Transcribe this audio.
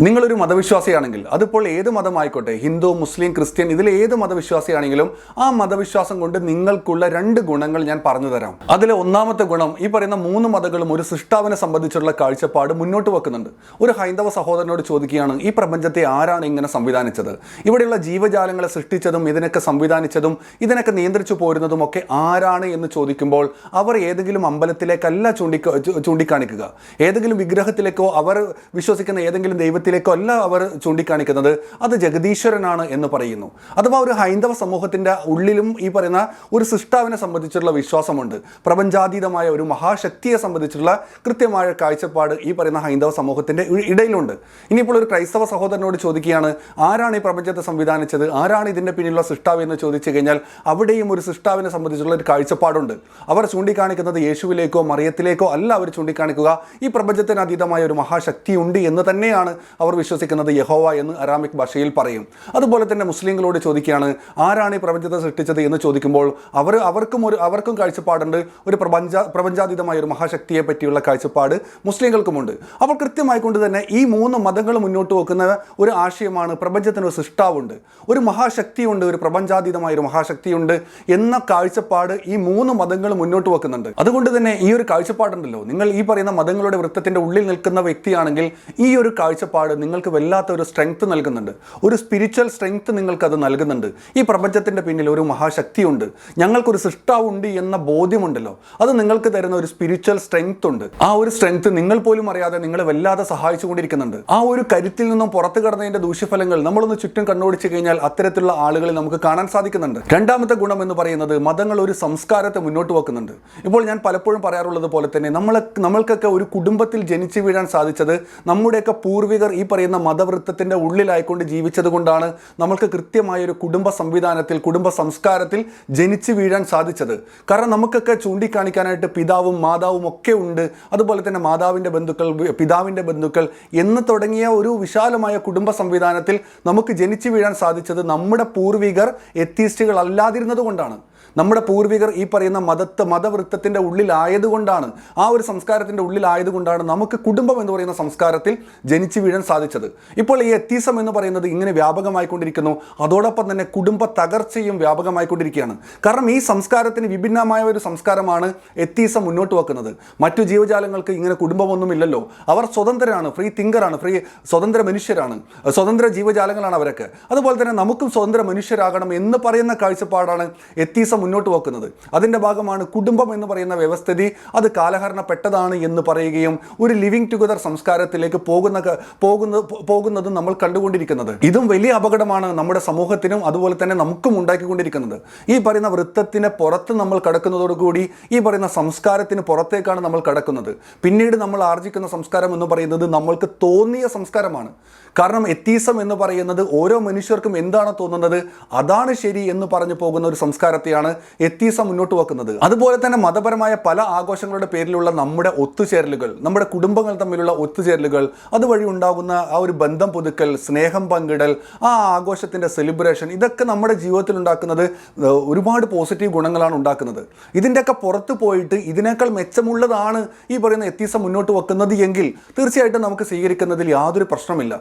നിങ്ങളൊരു മതവിശ്വാസിയാണെങ്കിൽ അതിപ്പോൾ ഏത് മതമായിക്കോട്ടെ ഹിന്ദു മുസ്ലിം ക്രിസ്ത്യൻ ഇതിൽ ഏത് മതവിശ്വാസിയാണെങ്കിലും ആ മതവിശ്വാസം കൊണ്ട് നിങ്ങൾക്കുള്ള രണ്ട് ഗുണങ്ങൾ ഞാൻ പറഞ്ഞു തരാം. അതിലെ ഒന്നാമത്തെ ഗുണം ഈ പറയുന്ന മൂന്ന് മതങ്ങളും ഒരു സൃഷ്ടാവിനെ സംബന്ധിച്ചുള്ള കാഴ്ചപ്പാട് മുന്നോട്ട് വെക്കുന്നുണ്ട്. ഒരു ഹൈന്ദവ സഹോദരനോട് ചോദിക്കുകയാണ് ഈ പ്രപഞ്ചത്തെ ആരാണ് ഇങ്ങനെ സംവിധാനിച്ചത്? ഇവിടെയുള്ള ജീവജാലങ്ങളെ സൃഷ്ടിച്ചതും ഇതിനൊക്കെ സംവിധാനിച്ചതും ഇതിനൊക്കെ നിയന്ത്രിച്ചു പോരുന്നതും ഒക്കെ ആരാണ്? എന്ന് ചോദിക്കുമ്പോൾ അവർ ഏതെങ്കിലും അമ്പലത്തിലേക്കല്ല ചൂണ്ടി ചൂണ്ടിക്കാണിക്കുക. ഏതെങ്കിലും വിഗ്രഹത്തിലേക്കോ അവർ വിശ്വസിക്കുന്ന ഏതെങ്കിലും ദൈവത്തിലേക്കോ അല്ല അവർ ചൂണ്ടിക്കാണിക്കുന്നത്. അത് ജഗദീശ്വരനാണ് എന്ന് പറയുന്നു. അഥവാ ഒരു ഹൈന്ദവ സമൂഹത്തിന്റെ ഉള്ളിലും ഈ പറയുന്ന ഒരു സൃഷ്ടാവിനെ സംബന്ധിച്ചുള്ള വിശ്വാസമുണ്ട്. പ്രപഞ്ചാതീതമായ ഒരു മഹാശക്തിയെ സംബന്ധിച്ചുള്ള കൃത്യമായ കാഴ്ചപ്പാട് ഈ പറയുന്ന ഹൈന്ദവ സമൂഹത്തിന്റെ ഇടയിലുണ്ട്. ഇനിയിപ്പോൾ ഒരു ക്രൈസ്തവ സഹോദരനോട് ചോദിക്കുകയാണ് ആരാണ് ഈ പ്രപഞ്ചത്തെ സംവിധാനിച്ചത്? ആരാണ് ഇതിന്റെ പിന്നിലുള്ള സൃഷ്ടാവ് എന്ന് ചോദിച്ചു കഴിഞ്ഞാൽ അവിടെയും ഒരു സൃഷ്ടാവിനെ സംബന്ധിച്ചുള്ള ഒരു കാഴ്ചപ്പാടുണ്ട്. അവർ ചൂണ്ടിക്കാണിക്കുന്നത് യേശുവിലേക്കോ മറിയത്തിലേക്കോ അല്ല അവർ ചൂണ്ടിക്കാണിക്കുക. ഈ പ്രപഞ്ചത്തിന് അതീതമായ ഒരു മഹാശക്തി ഉണ്ട് എന്ന് തന്നെയാണ് അവർ വിശ്വസിക്കുന്നത് യഹോവ എന്ന് അറാമിക് ഭാഷയിൽ പറയും. അതുപോലെ തന്നെ മുസ്ലിങ്ങളോട് ചോദിക്കുകയാണ് ആരാണ് ഈ പ്രപഞ്ചത്തെ സൃഷ്ടിച്ചത്? എന്ന് ചോദിക്കുമ്പോൾ അവർ അവർക്കും ഒരു അവർക്കും കാഴ്ചപ്പാടുണ്ട്. ഒരു പ്രപഞ്ച പ്രപഞ്ചാതീതമായ ഒരു മഹാശക്തിയെ പറ്റിയുള്ള കാഴ്ചപ്പാട് മുസ്ലിങ്ങൾക്കുമുണ്ട്. അപ്പോൾ കൃത്യമായിക്കൊണ്ട് തന്നെ ഈ മൂന്ന് മതങ്ങൾ മുന്നോട്ട് വെക്കുന്ന ഒരു ആശയമാണ് പ്രപഞ്ചത്തിന് ഒരു സൃഷ്ടാവുണ്ട്. ഒരു മഹാശക്തിയുണ്ട് ഒരു പ്രപഞ്ചാതീതമായ ഒരു മഹാശക്തിയുണ്ട് എന്ന കാഴ്ചപ്പാട് ഈ മൂന്ന് മതങ്ങൾ മുന്നോട്ട് വെക്കുന്നുണ്ട്. അതുകൊണ്ട് തന്നെ ഈ ഒരു കാഴ്ചപ്പാടുണ്ടല്ലോ. നിങ്ങൾ ഈ പറയുന്ന മതങ്ങളുടെ വൃത്തത്തിന്റെ ഉള്ളിൽ നിൽക്കുന്ന വ്യക്തിയാണെങ്കിൽ ഈ ഒരു കാഴ്ചപ്പാട് നിങ്ങൾക്ക് വല്ലാത്ത ഒരു സ്ട്രെങ്ത് നൽകുന്നുണ്ട്. ഒരു സ്പിരിച്വൽ സ്ട്രെങ്ത് നിങ്ങൾക്കത് നൽകുന്നുണ്ട്. ഈ പ്രപഞ്ചത്തിന്റെ പിന്നിൽ ഒരു മഹാശക്തിയുണ്ട്. ഞങ്ങൾക്കൊരു സൃഷ്ടാവുണ്ട് എന്ന ബോധ്യമുണ്ടല്ലോ. അത് നിങ്ങൾക്ക് തരുന്ന ഒരു സ്പിരിച്വൽ സ്ട്രെങ്ത് ഉണ്ട്. ആ ഒരു സ്ട്രെങ്ത് നിങ്ങൾ പോലും അറിയാതെ നിങ്ങളെ വല്ലാതെ സഹായിച്ചുകൊണ്ടിരിക്കുന്നുണ്ട് ആ ഒരു കരുത്തിൽ നിന്നും പുറത്തു കടന്നതിന്റെ ദൂഷ്യഫലങ്ങൾ നമ്മളൊന്ന് ചുറ്റും കണ്ണോടിച്ചു കഴിഞ്ഞാൽ അത്തരത്തിലുള്ള ആളുകളെ നമുക്ക് കാണാൻ സാധിക്കുന്നുണ്ട്. രണ്ടാമത്തെ ഗുണം എന്ന് പറയുന്നത് മതങ്ങൾ ഒരു സംസ്കാരത്തെ മുന്നോട്ട് വെക്കുന്നുണ്ട്. ഇപ്പോൾ ഞാൻ പലപ്പോഴും പറയാറുള്ളത് പോലെ തന്നെ നമ്മളെ നമ്മൾക്കൊക്കെ ഒരു കുടുംബത്തിൽ ജനിച്ചു വീഴാൻ സാധിച്ചത് നമ്മുടെയൊക്കെ പൂർവികർ ഈ പറയുന്ന മതവൃത്തത്തിന്റെ ഉള്ളിലായിക്കൊണ്ട് ജീവിച്ചത് കൊണ്ടാണ് നമ്മൾക്ക് കൃത്യമായ ഒരു കുടുംബ സംവിധാനത്തിൽ കുടുംബ സംസ്കാരത്തിൽ ജനിച്ചു വീഴാൻ സാധിച്ചത്. കാരണം നമുക്കൊക്കെ ചൂണ്ടിക്കാണിക്കാനായിട്ട് പിതാവും മാതാവും ഒക്കെ ഉണ്ട്. അതുപോലെ തന്നെ മാതാവിന്റെ ബന്ധുക്കൾ പിതാവിന്റെ ബന്ധുക്കൾ എന്ന് തുടങ്ങിയ ഒരു വിശാലമായ കുടുംബ സംവിധാനത്തിൽ നമുക്ക് ജനിച്ചു വീഴാൻ സാധിച്ചത് നമ്മുടെ പൂർവികർ എത്തീസ്റ്റുകൾ അല്ലാതിരുന്നത് കൊണ്ടാണ്. നമ്മുടെ പൂർവികർ ഈ പറയുന്ന മതത്തെ മതവൃത്തത്തിന്റെ ഉള്ളിലായതുകൊണ്ടാണ് ആ ഒരു സംസ്കാരത്തിന്റെ ഉള്ളിലായതുകൊണ്ടാണ് നമുക്ക് കുടുംബം എന്ന് പറയുന്ന സംസ്കാരത്തിൽ ജനിച്ചു വീഴാൻ സാധിച്ചത്. ഇപ്പോൾ ഈ എത്തീസം എന്ന് പറയുന്നത് ഇങ്ങനെ വ്യാപകമായിക്കൊണ്ടിരിക്കുന്നു. അതോടൊപ്പം തന്നെ കുടുംബ തകർച്ചയും വ്യാപകമായിക്കൊണ്ടിരിക്കുകയാണ്. കാരണം ഈ സംസ്കാരത്തിന് വിഭിന്നമായ ഒരു സംസ്കാരമാണ് എത്തീസം മുന്നോട്ട് വെക്കുന്നത്. മറ്റു ജീവജാലങ്ങൾക്ക് ഇങ്ങനെ കുടുംബമൊന്നുമില്ലല്ലോ. അവർ സ്വതന്ത്രരാണ് ഫ്രീ തിങ്കറാണ് ഫ്രീ സ്വതന്ത്ര മനുഷ്യരാണ് സ്വതന്ത്ര ജീവജാലങ്ങളാണ് അവരൊക്കെ. അതുപോലെ തന്നെ നമുക്കും സ്വതന്ത്ര മനുഷ്യരാകണം എന്ന് പറയുന്ന കാഴ്ചപ്പാടാണ് എത്തീസം മുന്നോട്ട് വെക്കുന്നത്. അതിന്റെ ഭാഗമാണ് കുടുംബം എന്ന് പറയുന്ന വ്യവസ്ഥിതി. അത് കാലഹരണപ്പെട്ടതാണ് എന്ന് പറയുകയും ഒരു ലിവിങ് ടുഗദർ സംസ്കാരത്തിലേക്ക് പോകുന്ന പോകുന്ന പോകുന്നതും നമ്മൾ കണ്ടുകൊണ്ടിരിക്കുന്നത്. ഇതും വലിയ അപകടമാണ് നമ്മുടെ സമൂഹത്തിനും അതുപോലെ തന്നെ നമുക്കും ഉണ്ടാക്കിക്കൊണ്ടിരിക്കുന്നത്. ഈ പറയുന്ന വൃത്തത്തിന് പുറത്ത് നമ്മൾ കടക്കുന്നതോടുകൂടി ഈ പറയുന്ന സംസ്കാരത്തിന് പുറത്തേക്കാണ് നമ്മൾ കടക്കുന്നത്. പിന്നീട് നമ്മൾ ആർജിക്കുന്ന സംസ്കാരം എന്ന് പറയുന്നത് നമ്മൾക്ക് തോന്നിയ സംസ്കാരമാണ്. കാരണം എത്തീസം എന്ന് പറയുന്നത് ഓരോ മനുഷ്യർക്കും എന്താണോ തോന്നുന്നത് അതാണ് ശരി എന്ന് പറഞ്ഞു പോകുന്ന ഒരു സംസ്കാരത്തെയാണ് എത്തീസം മുന്നോട്ട് വെക്കുന്നത്. അതുപോലെ തന്നെ മതപരമായ പല ആഘോഷങ്ങളുടെ പേരിലുള്ള നമ്മുടെ ഒത്തുചേരലുകൾ നമ്മുടെ കുടുംബങ്ങൾ തമ്മിലുള്ള ഒത്തുചേരലുകൾ അതുവഴി ഉണ്ടാകുന്ന ആ ഒരു ബന്ധം പുതുക്കൽ സ്നേഹം പങ്കിടൽ ആ ആഘോഷത്തിന്റെ സെലിബ്രേഷൻ ഇതൊക്കെ നമ്മുടെ ജീവിതത്തിൽ ഉണ്ടാക്കുന്നത് ഒരുപാട് പോസിറ്റീവ് ഗുണങ്ങളാണ് ഉണ്ടാക്കുന്നത്. ഇതിന്റെയൊക്കെ പുറത്ത് പോയിട്ട് ഇതിനേക്കാൾ മെച്ചമുള്ളതാണ് ഈ പറയുന്ന എത്തീസം മുന്നോട്ട് വെക്കുന്നത് എങ്കിൽ തീർച്ചയായിട്ടും നമുക്ക് സ്വീകരിക്കുന്നതിൽ യാതൊരു പ്രശ്നമില്ല.